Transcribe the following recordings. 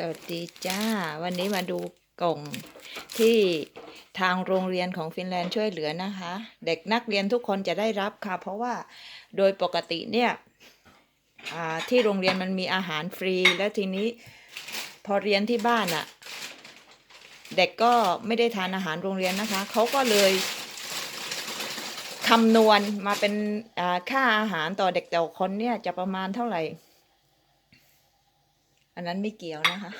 สวัสดีจ้า วันนี้มาดูกล่องที่ทางโรงเรียนของฟินแลนด์ช่วยเหลือนะคะ เด็กนักเรียนทุกคนจะได้รับค่ะ เพราะว่าโดยปกติเนี่ยที่โรงเรียนมันมีอาหารฟรี แล้วทีนี้พอเรียนที่บ้านอะ่ะ เด็กก็ไม่ได้ทานอาหารโรงเรียนนะคะเขาก็เลยคำนวณมาเป็นค่าอาหารต่อเด็กแต่ละคนเนี่ยจะประมาณเท่าไหร่ อันนั้นไม่เกี่ยวนะคะ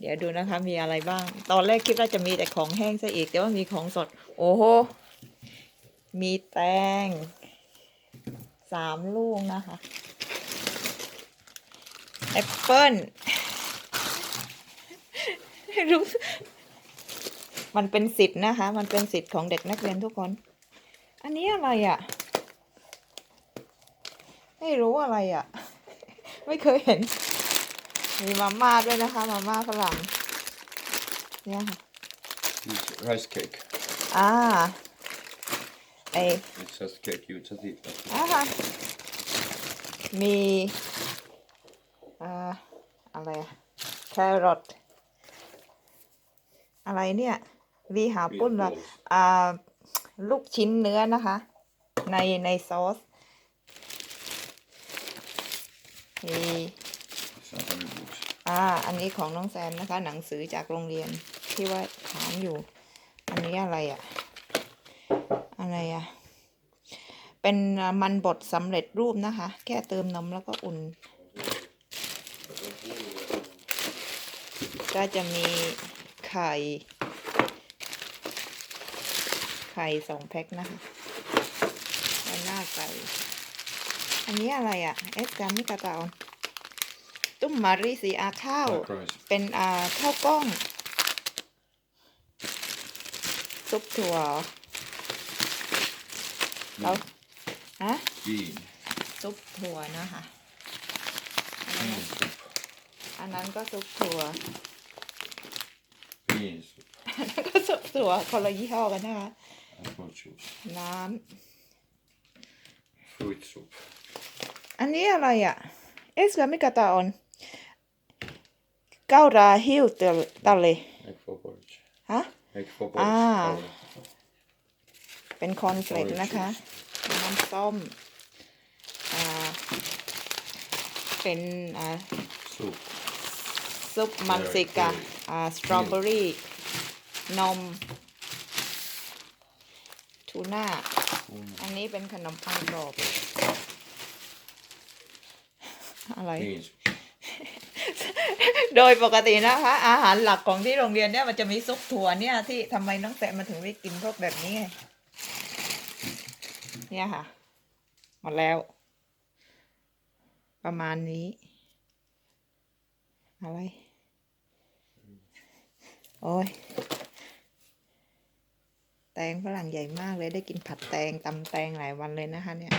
เดี๋ยวดูนะคะมีอะไรบ้าง ตอนแรกคิดว่าจะมีแต่ของแห้งซะอีกแต่ว่ามีของสด โอ้โห มีแตงสามลูกนะคะแอปเปิ้ลรู้มันเป็นสิทธิ์นะคะ มันเป็นสิทธิ์ของเด็กนักเรียนทุกคน อันนี้อะไรอะ่ะ ไม่รู้อะไรอะ่ะ ไม่เคยเห็น มีมาม่าด้วยนะคะ มาม่าฝรั่งเนี่ยค่ะ It's rice cake. อ่าไอ It says cake, you just eat that. อ่าค่ะมีอ่าอะไรอะแครอทอะไรเนี่ยวีหาปุ้นละ Meatballs. อ่าลูกชิ้นเนื้อนะคะ ในในซอสมี It's not very good. อ่า อันนี้ของน้องแซมนะคะ หนังสือจากโรงเรียนที่ว่าถามอยู่ อันนี้อะไรอะ่ะ อะไรอะ่ะ เป็นมันบดสำเร็จรูปนะคะ แค่เติมนมแล้วก็อุ่น ก็จะมีไข่ ไข่สองแพ็คนะคะแล้วหน้าไก่ อันนี้อะไรอะ่ะ เอสกามิกาตาอ ตุ้มมารีสีอาข้าว Black rice. เป็นอ่าข้าวกล้อง ซุปถั่วเราฮะ Bean. ซุปถั่วนะคะ Bean soup. อันนั้นก็ซุปถั่ว Bean soup. อันนั้นก็ซุปถั่วคนละยี่ห้อกันนะคะ Apple juice. น้ Fruit soup. ำอันนี้อะไรอะ เอสกามิกาตาออน Egg for porridge. ฮะ Egg for porridge. Ah. powder. เป็นคอนเฟลก Orange นะคะน้ำส้มอ่าเป็นอ่า Soup. ซุปมันซิกะอ่า สตรอเบอรี่ นม ทูน่า Mm. อันนี้เป็นขนมปังกรอบ อะไร Bean soup. โดยปกตินะคะ อาหารหลักของที่โรงเรียนเนี่ยมันจะมีซุปถั่วเนี่ยที่ทำไมน้องแสะมาถึงไม่กินพวกแบบนี้ไงเนี่ยค่ะ หมดแล้ว ประมาณนี้ อะไร โอ้ย แตงฝรั่งใหญ่มากเลยได้กินผัดแตงตำแตงหลายวันเลยนะคะเนี่ย